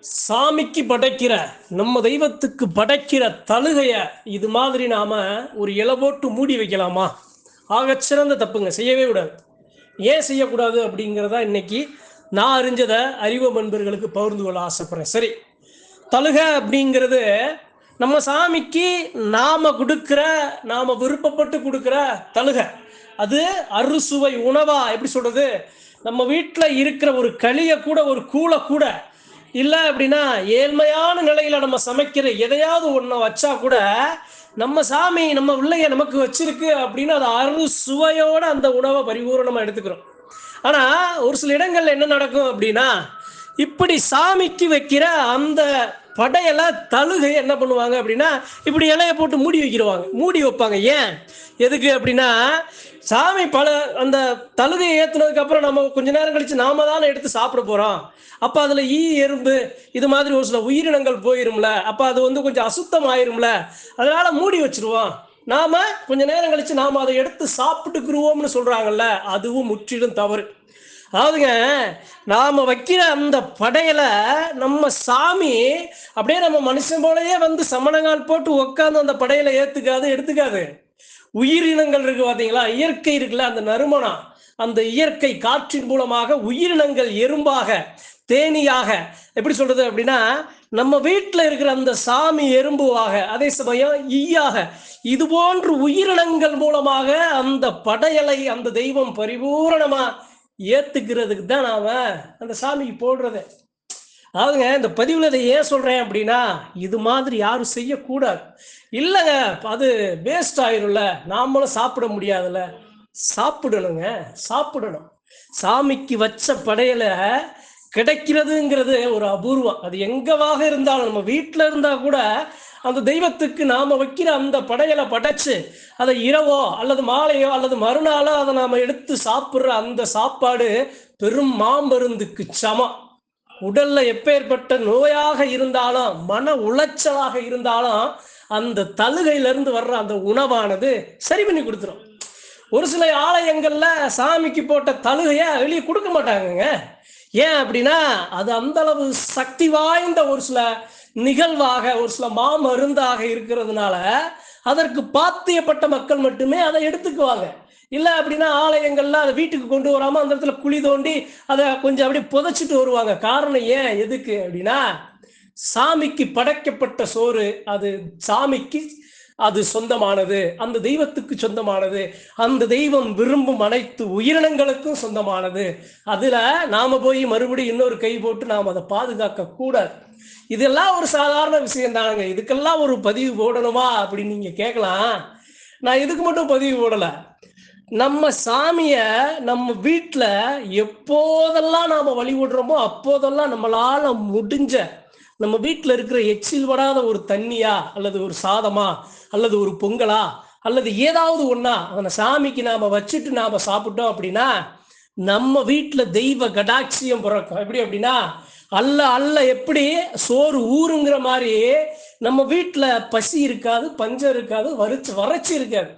சாமிக்கு படைக்கிற நம்ம தெய்வத்துக்கு படைக்கிற தழுகைய இது மாதிரி நாம ஒரு இலை மூடி வைக்கலாமா? ஆகச்சிறந்த தப்புங்க. செய்யவே கூடாது. ஏன் செய்யக்கூடாது அப்படிங்கிறதா இன்னைக்கு நான் அறிஞ்சதை அறிவு நண்பர்களுக்கு பகிர்ந்து கொள்ள ஆசைப்படுறேன். சரி. தழுகை அப்படிங்கிறது நம்ம சாமிக்கு நாம கொடுக்கிற நாம விருப்பப்பட்டு கொடுக்கிற தழுகை. அது அறுசுவை உணவா எப்படி சொல்றது? நம்ம வீட்டில் இருக்கிற ஒரு களியை கூட ஒரு கூளை கூட இல்லை அப்படின்னா ஏழ்மையான நிலையில நம்ம சமைக்கிற எதையாவது ஒன்றை வச்சா கூட நம்ம சாமி நம்ம பிள்ளைய நமக்கு வச்சிருக்கு அப்படின்னு அது அறு சுவையோட அந்த உணவை பரிபூரணமாக எடுத்துக்கிறோம். ஆனா ஒரு சில இடங்கள்ல என்ன நடக்கும் அப்படின்னா இப்படி சாமிக்கு வைக்கிற அந்த படையெல்லாம் தழுகை என்ன பண்ணுவாங்க அப்படின்னா இப்படி இலைய போட்டு மூடி வைக்கிறவாங்க மூடி வைப்பாங்க. ஏன்? எதுக்கு அப்படின்னா சாமி பல அந்த தழுகையை ஏற்றுனதுக்கு அப்புறம் நம்ம கொஞ்ச நேரம் கழிச்சு நாம தானே எடுத்து சாப்பிட போறோம். அப்ப அதுல ஈ எறும்பு இது மாதிரி ஒரு சில உயிரினங்கள் போயிரும்ல. அப்ப அது வந்து கொஞ்சம் அசுத்தம் ஆயிரும்ல அதனால மூடி வச்சிருவோம். நாம கொஞ்ச நேரம் கழிச்சு நாம அதை எடுத்து சாப்பிட்டுக்குருவோம்னு சொல்றாங்கல்ல அதுவும் முற்றிலும் தவறு. அதாவதுங்க நாம வைக்கிற அந்த படையில நம்ம சாமி அப்படியே நம்ம மனுஷன் போலயே வந்து சமணங்கால் போட்டு உட்காந்து அந்த படையலை ஏத்துக்காது எடுத்துக்காது. உயிரினங்கள் இருக்கு பாத்தீங்களா? இயற்கை இருக்குல்ல அந்த நறுமணம். அந்த இயற்கை காற்றின் மூலமாக உயிரினங்கள் எறும்பாக தேனியாக எப்படி சொல்றது அப்படின்னா நம்ம வீட்டில் இருக்கிற அந்த சாமி எறும்புவாக அதே சமயம் ஈயாக இது போன்று உயிரினங்கள் மூலமாக அந்த படையலை அந்த தெய்வம் பரிபூரணமா ஏத்துக்கிறதுக்கு தான் நாம அந்த சாமிக்கு போடுறதே. அதாவதுங்க இந்த பதிவில் இதை ஏன் சொல்கிறேன் அப்படின்னா இது மாதிரி யாரும் செய்யக்கூடாது. இல்லைங்க அது வேஸ்ட் ஆயிரும்ல. நாமளும் சாப்பிட முடியாதுல்ல. சாப்பிடணுங்க சாப்பிடணும். சாமிக்கு வச்ச படையில கிடைக்கிறதுங்கிறது ஒரு அபூர்வம். அது எங்கவாக இருந்தாலும் நம்ம வீட்டில் இருந்தால் கூட அந்த தெய்வத்துக்கு நாம் வைக்கிற அந்த படையலை படைச்சு அதை இரவோ அல்லது மாலையோ அல்லது மறுநாளோ அதை நாம் எடுத்து சாப்பிட்ற அந்த சாப்பாடு பெரும் மாம்பருந்துக்கு சமம். உடல்ல எப்பேற்பட்ட நோயாக இருந்தாலும் மன உளைச்சலாக இருந்தாலும் அந்த தழுகையிலிருந்து வர்ற அந்த உணவானது சரி பண்ணி கொடுத்துரும். ஒரு சில ஆலயங்கள்ல சாமிக்கு போட்ட தழுகைய வெளியே கொடுக்க மாட்டாங்கங்க. ஏன் அப்படின்னா அது அந்த அளவு சக்தி வாய்ந்த ஒரு சில நிகழ்வாக ஒரு சில மாமருந்தாக இருக்கிறதுனால அதற்கு பாத்தியப்பட்ட மக்கள் மட்டுமே அதை எடுத்துக்குவாங்க. இல்லை அப்படின்னா ஆலயங்கள்ல அதை வீட்டுக்கு கொண்டு வராம அந்த இடத்துல குழி தோண்டி அதை கொஞ்சம் அப்படியே புதைச்சிட்டு வருவாங்க. காரணம் ஏன்? எதுக்கு அப்படின்னா சாமிக்கு படைக்கப்பட்ட சோறு அது சாமிக்கு அது சொந்தமானது. அந்த தெய்வத்துக்கு சொந்தமானது. அந்த தெய்வம் விரும்பும் அனைத்து உயிரினங்களுக்கும் சொந்தமானது. அதுல நாம போய் மறுபடியும் இன்னொரு கை போட்டு நாம் அதை பாதுகாக்க கூடாது. இதெல்லாம் ஒரு சாதாரண விஷயம் தானுங்க. இதுக்கெல்லாம் ஒரு பதிவு போடணுமா அப்படின்னு நீங்க கேட்கலாம். நான் இதுக்கு மட்டும் பதிவு போடல. நம்ம சாமிய நம்ம வீட்டில் எப்போதெல்லாம் நாம வழிபடுறோமோ அப்போதெல்லாம் நம்மளால முடிஞ்ச நம்ம வீட்டில் இருக்கிற எச்சில் படாத ஒரு தண்ணியா அல்லது ஒரு சாதமா அல்லது ஒரு பொங்கலா அல்லது ஏதாவது ஒன்றா அந்த சாமிக்கு நாம வச்சுட்டு நாம சாப்பிட்டோம் அப்படின்னா நம்ம வீட்டில் தெய்வ கடாட்சியம் பிறக்கும். எப்படி அப்படின்னா அல்ல அல்ல எப்படி சோறு ஊருங்கிற மாதிரி நம்ம வீட்டில் பசி இருக்காது பஞ்சம் இருக்காது வறட்சி வறட்சி இருக்காது.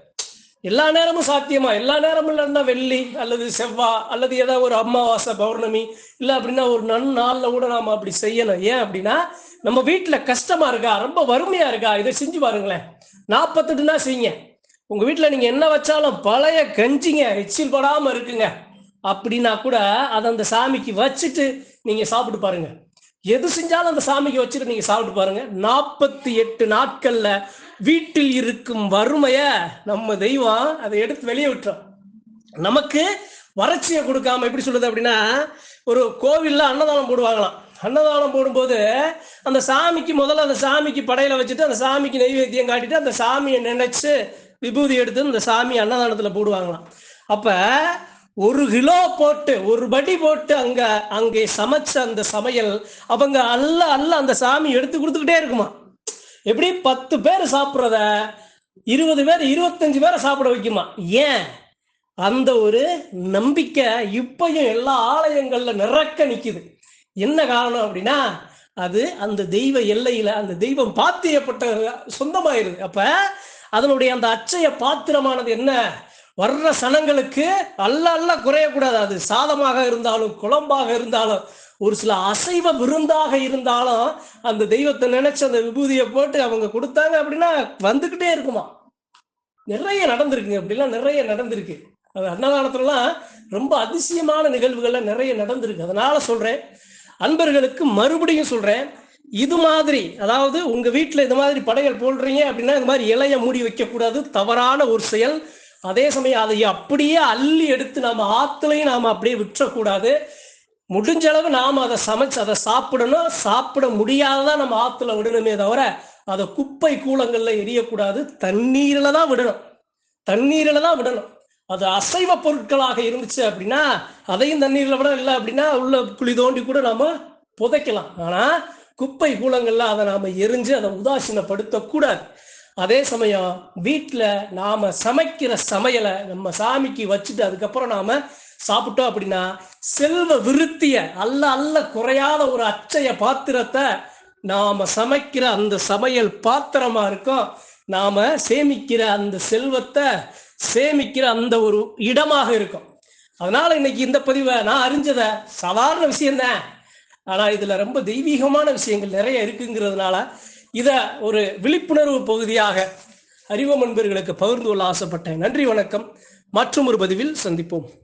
எல்லா நேரமும் சாத்தியமா? எல்லா நேரமும் இல்லைன்னா வெள்ளி அல்லது செவ்வாய் அல்லது ஏதாவது ஒரு அமாவாசை பௌர்ணமி இல்லை அப்படின்னா ஒரு நன்னாளில் கூட நாம் அப்படி செய்யணும். ஏன் அப்படின்னா நம்ம வீட்டில் கஷ்டமா இருக்கா? ரொம்ப வறுமையா இருக்கா? இதை செஞ்சு பாருங்களேன். நாற்பத்தெட்டுனா செய்யுங்க. உங்க வீட்டில் நீங்க என்ன வச்சாலும் பழைய கஞ்சிங்க எச்சில் படாம இருக்குங்க. அப்படின்னா கூட அதை அந்த சாமிக்கு வச்சுட்டு நீங்க சாப்பிட்டு பாருங்க. எது செஞ்சாலும் அந்த சாமிக்கு வச்சுட்டு நீங்க சாப்பிட்டு பாருங்க. நாற்பத்தி எட்டு நாட்கள்ல வீட்டில் இருக்கும் வறுமைய நம்ம தெய்வம் அதை எடுத்து வெளியே விட்டுறோம் நமக்கு வறட்சியை கொடுக்காம எப்படி சொல்லுது அப்படின்னா ஒரு கோவில்ல அன்னதானம் போடுவாங்களாம். அன்னதானம் போடும்போது அந்த சாமிக்கு முதல்ல அந்த சாமிக்கு படையில வச்சுட்டு அந்த சாமிக்கு நெய்வேத்தியம் காட்டிட்டு அந்த சாமியை நினைச்சு விபூதி எடுத்து அந்த சாமி அன்னதானத்துல போடுவாங்களாம். அப்ப ஒரு கிலோ போட்டு ஒரு படி போட்டு அங்க அங்கே சமைச்ச அந்த சமையல் அவங்க அல்ல அல்ல அந்த சாமி எடுத்து கொடுத்துக்கிட்டே இருக்குமா? எப்படி பத்து பேர் சாப்பிட்றத இருபது பேர் இருபத்தஞ்சு பேரை சாப்பிட வைக்குமா? ஏன்? அந்த ஒரு நம்பிக்கை இப்பையும் எல்லா ஆலயங்கள்ல நிறக்க நிக்குது. என்ன காரணம் அப்படின்னா அது அந்த தெய்வ எல்லையில அந்த தெய்வம் பாத்தியப்பட்ட சொந்தமாயிருது. அப்ப அதனுடைய அந்த அச்சய பாத்திரமானது என்ன? வர்ற சனங்களுக்கு அல்ல அல்ல குறையக்கூடாது. அது சாதமாக இருந்தாலும் குழம்பாக இருந்தாலும் ஒரு சில அசைவ விருந்தாக இருந்தாலும் அந்த தெய்வத்தை நினைச்சு அந்த விபூதியை போட்டு அவங்க கொடுத்தாங்க அப்படின்னா வந்துகிட்டே இருக்குமா? நிறைய நடந்திருக்குங்க. அப்படிலாம் நிறைய நடந்திருக்கு. அது அன்னதானத்துலலாம் ரொம்ப அதிசயமான நிகழ்வுகள்லாம் நிறைய நடந்திருக்கு. அதனால சொல்றேன். அன்பர்களுக்கு மறுபடியும் சொல்றேன். இது மாதிரி அதாவது உங்க வீட்டில் இது மாதிரி படைகள் போடுறீங்க அப்படின்னா இந்த மாதிரி இலைய மூடி வைக்கக்கூடாது. தவறான ஒரு செயல். அதே சமயம் அதை அப்படியே அள்ளி எடுத்து நாம் ஆத்துலையும் நாம் அப்படியே விட்டுறக்கூடாது. முடிஞ்ச அளவு நாம் அதை சமைச்சு அதை சாப்பிடணும். சாப்பிட முடியாததான் நம்ம ஆற்றுல விடணுமே தவிர அதை குப்பை கூலங்களில் எரியக்கூடாது. தண்ணீரில் தான் விடணும். தண்ணீரில் தான் விடணும். அது அசைவ பொருட்களாக இருந்துச்சு அப்படின்னா அதையும் தண்ணீரில் விட இல்லை அப்படின்னா உள்ள குழி தோண்டி கூட நாம் புதைக்கலாம். ஆனால் குப்பை கூலங்களில் அதை நாம் எரிஞ்சு அதை உதாசீனப்படுத்தக்கூடாது. அதே சமயம் வீட்டில் நாம சமைக்கிற சமையலை நம்ம சாமிக்கு வச்சுட்டு அதுக்கப்புறம் நாம சாப்பிட்டோம் அப்படின்னா செல்வ விருத்திய அல்ல அல்ல குறையாத ஒரு அச்சய பாத்திரத்தை நாம சமைக்கிற அந்த சமையல் பாத்திரமா இருக்கும். நாம சேமிக்கிற அந்த செல்வத்தை சேமிக்கிற அந்த ஒரு இடமாக இருக்கும். அதனால இன்னைக்கு இந்த பதிவை நான் அறிஞ்சத சாதாரண விஷயம்தான். ஆனா இதுல ரொம்ப தெய்வீகமான விஷயங்கள் நிறைய இருக்குங்கிறதுனால இதை ஒரு விழிப்புணர்வு பகுதியாக அறிவம் அன்பர்களுக்கு பகிர்ந்து கொள்ள ஆசைப்பட்டேன். நன்றி வணக்கம். மற்றும் ஒரு பதிவில் சந்திப்போம்.